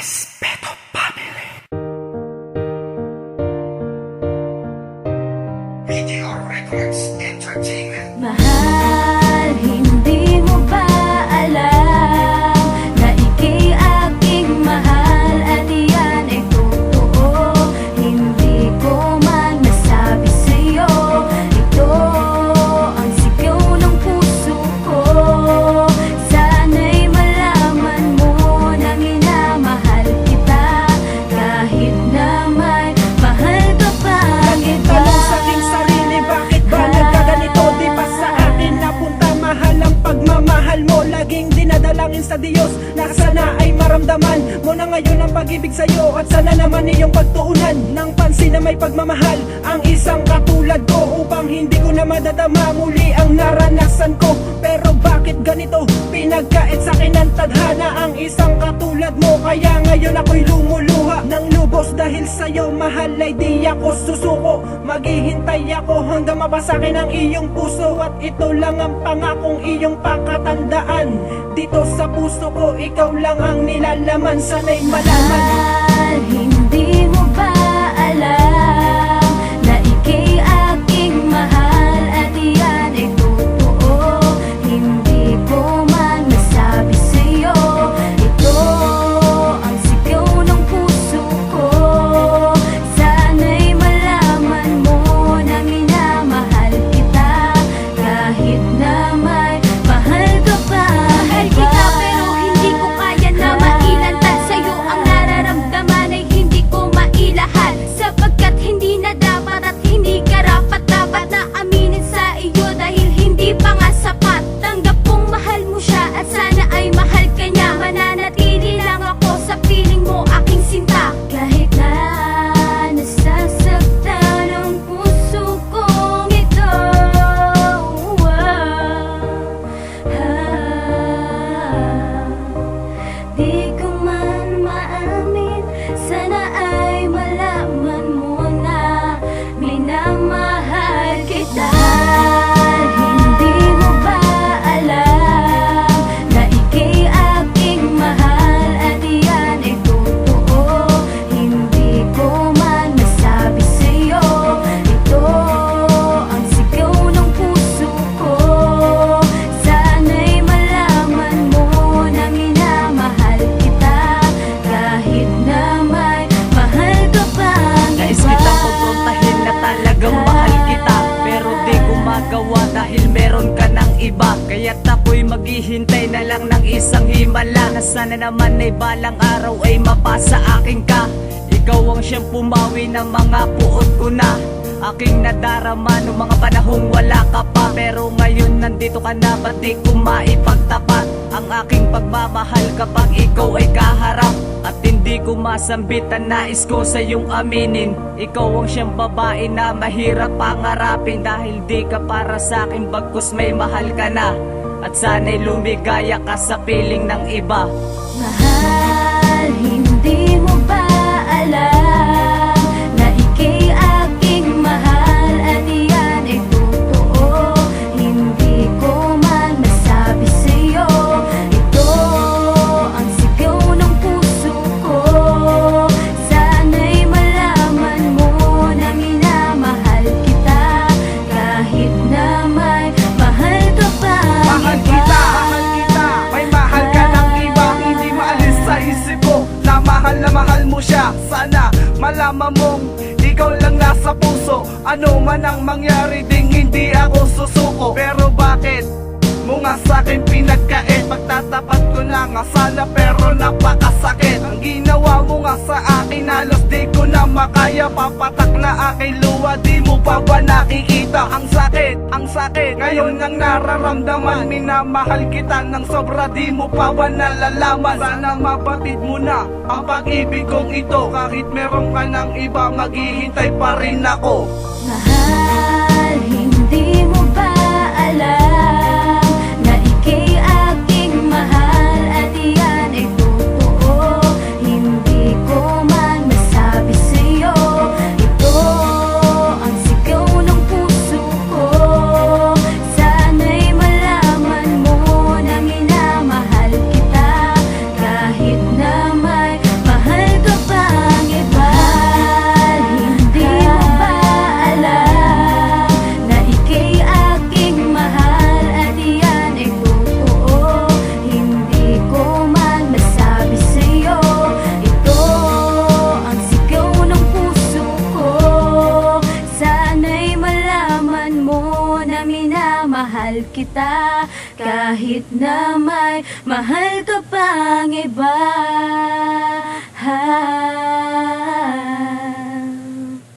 Respect. Dinadalangin sa Diyos Na sana ay maramdaman mo na ngayon ang pag-ibig sa'yo At sana naman iyong pagtuunan Ng pansin na may pagmamahal Ang isang katulad ko Upang hindi ko na madadama muli ang naranasan ko. Pero bakit ganito? Pinagkait sa akin ng tadhana Ang isang katulad mo. Kaya ngayon ako'y lumuluha Ng lubos dahil sa'yo mahal ay di ako susuko. Maghihintay ako hanggang mabasakin ang iyong puso At ito lang ang pangakong iyong pakatandaan. Dito sa puso ko ikaw lang ang nilalaman. Sana'y malaman. Mahal, hindi Send a ako'y maghihintay na lang ng isang himala Na sana naman ay balang araw ay mapasa akin ka. Ikaw ang siyang pumawi ng mga puot ko na. Aking nadarama noong mga panahong wala ka pa. Pero ngayon nandito ka na ba't di ko maipagtapat Ang aking pagmamahal kapag ikaw ay kaharap. At hindi ko masambitan nais ko sa iyong aminin. Ikaw ang siyang babae na mahirap pangarapin. Dahil di ka para sa akin bagkus may mahal ka na At sana'y lumigaya ka sa piling ng iba mahal na mahal mo siya. Sana malaman mong Ikaw lang nasa puso. Ano man ang mangyari ding hindi ako susuko. Pero bakit mo nga sa'kin pinagkait? Pagtatapat ko na nga sana pero napakasakit. Ang ginawa mo nga sa akin halos di ko na makaya. Papatak na aking luwa di mo pa ba nakikita Ang sakit, ang sakit. Ngayon ang nararamdaman. Minamahal kita ng sobra di mo pa ba nalalaman? Sana mabatid mo na ang pag-ibig kong ito. Kahit meron ka ng iba maghihintay pa rin ako. Mahal, mahal kita Kahit na may mahal ka pang iba. Ha.